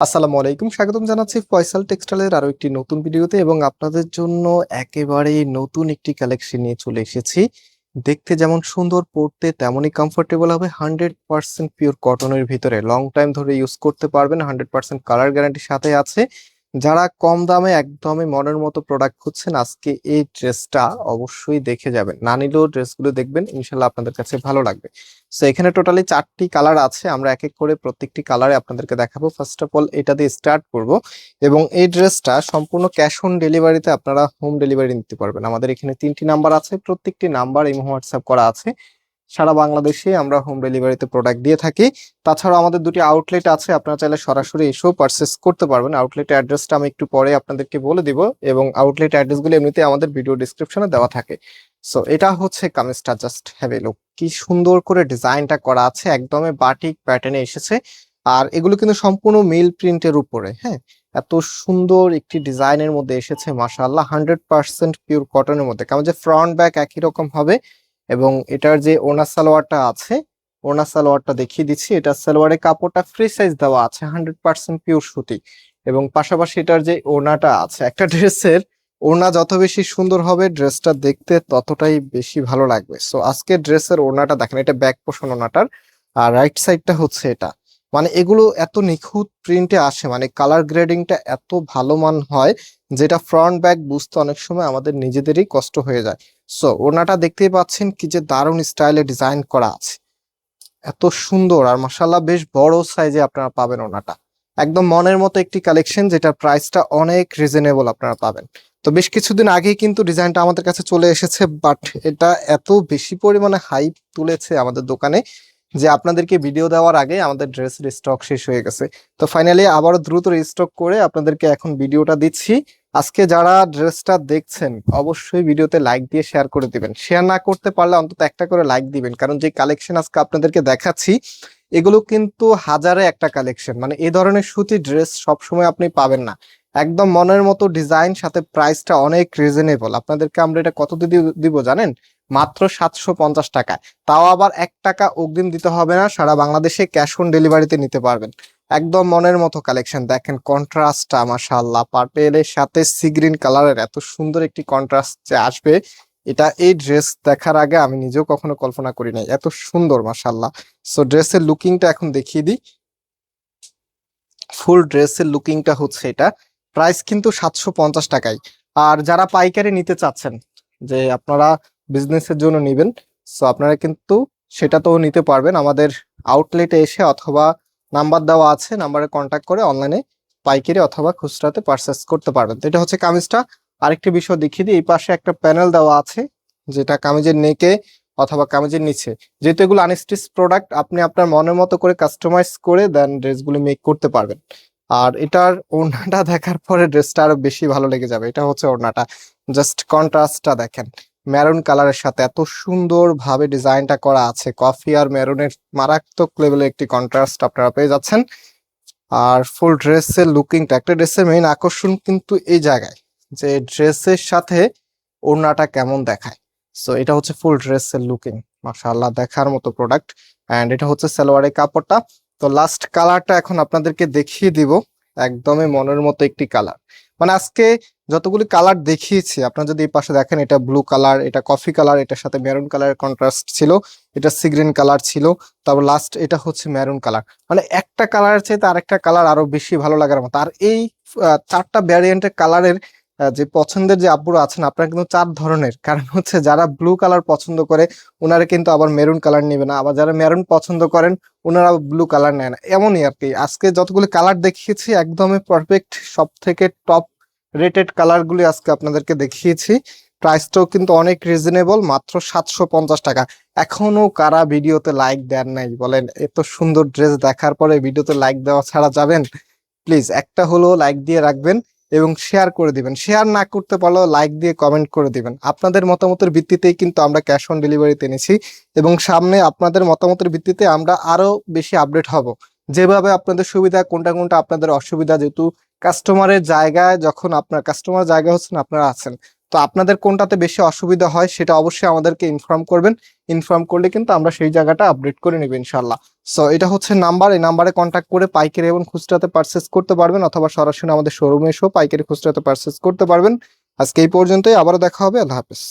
আসসালামু আলাইকুম। স্বাগতম জানাচ্ছি ফয়সাল টেক্সটাইলের আরও একটি নতুন ভিডিওতে এবং আপনাদের জন্য একেবারে নতুন একটি কালেকশন নিয়ে চলে এসেছি। দেখতে যেমন সুন্দর পড়তে তেমনই কমফোর্টেবল হবে। হান্ড্রেড পার্সেন্ট পিওর কটনের ভিতরে। লং টাইম ধরে ইউজ করতে পারবেন। হান্ড্রেড পার্সেন্ট কালার গ্যারান্টির সাথে আছে। যারা কম দামে একদমই মনের মতো প্রোডাক্ট খুঁজছেন, আজকে এই ড্রেসটা অবশ্যই দেখে যাবেন। না ড্রেসগুলো দেখবেন, ইনশাল্লাহ আপনাদের কাছে ভালো লাগবে। সো এখানে টোটালি চারটি কালার আছে, আমরা এক এক করে প্রত্যেকটি কালারে আপনাদেরকে দেখাবো। ফার্স্ট অফ অল এটা দিয়ে স্টার্ট করব। এবং এই ড্রেসটা সম্পূর্ণ ক্যাশ অন ডেলিভারিতে আপনারা হোম ডেলিভারি নিতে পারবেন। আমাদের এখানে তিনটি নাম্বার আছে, প্রত্যেকটি নাম্বার এই হোয়াটসঅ্যাপ করা আছে। সারা বাংলাদেশে আমরা হোম ডেলিভারিতে প্রোডাক্ট দিয়ে থাকি। তাছাড়াও আমাদের দুটি আউটলেট আছে, আপনারা চাইলে সরাসরি এসেও পারচেস করতে পারবেন। আউটলেটের অ্যাড্রেসটা আমি একটু পরে আপনাদেরকে বলে দিব এবং আউটলেট অ্যাড্রেসগুলো এমনিতে আমাদের ভিডিও ডিসক্রিপশনে দেওয়া থাকে। সো এটা হচ্ছে কামিজটা জাস্ট হ্যাভ লুক কি সুন্দর করে ডিজাইনটা করা আছে, একদমই বাটিক প্যাটার্নে এসেছে। আর এগুলো কিন্তু সম্পূর্ণ মিল প্রিন্টের উপরে হ্যাঁ? এত সুন্দর একটি ডিজাইনের মধ্যে এসেছে, মাশাআল্লাহ হান্ড্রেড পার্সেন্ট পিওর কটনের মধ্যে। কারণ যে ফ্রন্ট ব্যাক একই রকম হবে এবং এটার যে ওনা সালোয়ারটা আছে ওনা সালোয়ারটা দেখিয়ে দিচ্ছি। এটা সালোয়ারের কাপড়টা ফ্রি সাইজ দেওয়া আছে হান্ড্রেড পার্সেন্ট পিওর সুতি। এবং পাশাপাশি এটার যে ওনাটা আছে, একটা ড্রেসের ওড়না যত বেশি সুন্দর হবে, ড্রেসটা দেখতে ততটাই বেশি ভালো লাগবে। সো আজকে ড্রেসের ওড়নাটা দেখেন, এটা ব্যাক পোষণ ওড়নাটার আর রাইট সাইডটা হচ্ছে এটা। মানে এগুলো এত নিখুঁত প্রিন্টে আসে মানে কালার গ্রেডিংটা এত ভালো মান হয় যেটা ফ্রন্ট ব্যাক বুঝতে অনেক সময় আমাদের নিজেদেরই কষ্ট হয়ে যায়। সো ওনাটা দেখতেই পাচ্ছেন কি যে দারুণ স্টাইলে ডিজাইন করা আছে। এত সুন্দর আর মাসাল্লাহ বেশ বড় সাইজে আপনারা পাবেন ওড়নাটা একদম মনের মতো একটি কালেকশন যেটার প্রাইসটা অনেক রিজনেবল আপনারা পাবেন। তো বেশ কিছুদিন আগেই কিন্তু ডিজাইনটা আমাদের কাছে চলে এসেছে বাট এটা এত বেশি পরিমাণে হাইপ তুলেছে আমাদের দোকানে যে আপনাদেরকে ভিডিও দেওয়ার আগে আমাদের ড্রেসের স্টক শেষ হয়ে গেছে। তো ফাইনালি আবারও দ্রুত রিস্টক করে আপনাদেরকে এখন ভিডিওটা দিচ্ছি। আজকে যারা ড্রেসটা দেখছেন, অবশ্যই ভিডিওতে লাইক দিয়ে শেয়ার করে দিবেন। শেয়ার না করতে পারলে অন্তত একটা করে লাইক দিবেন, কারণ যে কালেকশন আজকে আপনাদেরকে দেখাচ্ছি, এগুলো কিন্তু হাজারে একটা কালেকশন মানে এই ধরনের সুতি ড্রেস সবসময় আপনি পাবেন না। একদম মনের মতো ডিজাইন সাথে প্রাইসটা অনেক রিজনেবল আপনাদেরকে আমরা এটা কত দি- দিব জানেন? মাত্র সাতশো পঞ্চাশ টাকায়। তাও আবার এক টাকা অগ্রিম দিতে হবে না, সারা বাংলাদেশে ক্যাশ অন ডেলিভারিতে নিতে পারবেন। একদম মনের মতো কালেকশন দেখেন কন্ট্রাস্টটা মাশাআল্লাহ, পার্পেলের সাথে সি গ্রিন কালারের এত সুন্দর একটি কন্ট্রাস্ট যে আসবে। এটা এই ড্রেস দেখার আগে আমি নিজেও কখনো কল্পনা করি নাই। এত সুন্দর, মাশাআল্লাহ। সো ড্রেসের লুকিংটা এখন দেখিয়ে দিই। ফুল ড্রেসের লুকিংটা হচ্ছে এটা। প্রাইস কিন্তু সাতশো পঞ্চাশ টাকায়। আর যারা পাইকারি নিতে চাচ্ছেন, যে আপনারা বিজনেসের জন্য নেবেন সো আপনারা কিন্তু সেটা তো নিতে পারবেন। আমাদের আউটলেটে এসে অথবা নাম্বার দেওয়া আছে, নাম্বারে কন্ট্যাক্ট করে অনলাইনে পাইকারি অথবা খুচরাতে পারচেস করতে পারবেন। তো এটা হচ্ছে কামিজটা। আরেকটি বিষয় দেখিয়ে দিই, এই পাশে একটা প্যানেল দেওয়া আছে, যেটা কামিজের নেকে অথবা কামিজের নিচে। যেহেতু এগুলো আনস্টিচ প্রোডাক্ট আপনি আপনার মনের মতো করে কাস্টমাইজ করে দেন ড্রেসগুলো মেক করতে পারবেন। আর এটার ওড়নাটা দেখার পরে ড্রেসটা আরও বেশি ভালো লেগে যাবে। এটা হচ্ছে ওড়নাটা। জাস্ট কন্ট্রাস্টটা দেখেন। মেরুন কালারের সাথে এত সুন্দর ভাবে ডিজাইনটা করা আছে। কফি আর মেরুনের মারাত্মক লেভেলের একটি কন্ট্রাস্ট আপনারা পেয়ে যাচ্ছেন। আর ফুল ড্রেসের লুকিংটা একটা ড্রেসের মেইন আকর্ষণ কিন্তু এই জায়গায় যে ড্রেসের সাথে ওড়নাটা কেমন দেখায়। সো এটা হচ্ছে ফুল ড্রেসের লুকিং মাশাআল্লাহ, দেখার মতো প্রোডাক্ট এন্ড এটা হচ্ছে সালোয়ারের কাপড়টা। তো লাস্ট কালারটা এখন আপনাদেরকে দেখিয়ে দিব, একদমই মনের মতো একটি কালার মানে আজকে যতগুলি কালার দেখিয়েছি, আপনারা যদি এই পাশে দেখেন এটা ব্লু কালার এটা কফি কালার এটার সাথে মেরুন কালারের কন্ট্রাস্ট ছিল, এটা সিগ্রিন কালার ছিল, তারপর লাস্ট এটা হচ্ছে মেরুন কালার মানে একটা কালারের চাইতে আরেকটা কালার আরও বেশি ভালো লাগার মতো। আর এই চারটা ভ্যারিয়েন্টের কালারের যে পছন্দের যে আব্বুরা আছেন, আপনারা কিন্তু চার ধরনের। কারণ হচ্ছে যারা ব্লু কালার পছন্দ করে ওনারা কিন্তু আবার মেরুন কালার নেবে না। আবার যারা মেরুন পছন্দ করেন ওনারা ব্লু কালার নেয় না। এমনই আর কি। আজকে যতগুলি কালার দেখিয়েছি, একদমই পারফেক্ট সব থেকে টপ রেটেড কালারগুলি আজকে আপনাদেরকে দেখিয়েছি। প্রাইসটাও কিন্তু অনেক রিজনেবল মাত্র সাতশো পঞ্চাশ টাকা। এখনও কারা ভিডিওতে লাইক দেন নাই বলেন, এত সুন্দর ড্রেস দেখার পরে ভিডিওতে লাইক দেওয়া ছাড়া যাবেন? প্লিজ একটা হলো লাইক দিয়ে রাখবেন এবং শেয়ার করে দিবেন। শেয়ার না করতে পারলেও লাইক দিয়ে কমেন্ট করে দিবেন। আপনাদের মতামতের ভিত্তিতেই কিন্তু আমরা ক্যাশ অন ডেলিভারিতে এনেছি এবং সামনে আপনাদের মতামতের ভিত্তিতে আমরা আরও বেশি আপডেট হব। যেভাবে আপনাদের সুবিধা, কোনটা কোনটা আপনাদের অসুবিধা, যেহেতু কাস্টমারের জায়গায় যখন আপনার কাস্টমার জায়গা হচ্ছেন আপনারা আছেন। তো আপনাদের কোনটাতে বেশি অসুবিধা হয় সেটা অবশ্যই আমাদেরকে ইনফর্ম করবেন। ইনফর্ম করলে কিন্তু আমরা সেই জায়গাটা আপডেট করে নেব ইনশাল্লাহ সো এটা হচ্ছে নাম্বার। এই নাম্বারে কন্ট্যাক্ট করে পাইকারি এবং খুচরাতে পারচেস করতে পারবেন অথবা সরাসরি আমাদের শোরুমে এসেও পাইকারি খুচরাতে পারচেস করতে পারবেন। আজকে এই পর্যন্তই। আবারও দেখা হবে। আল্লাহ হাফেজ।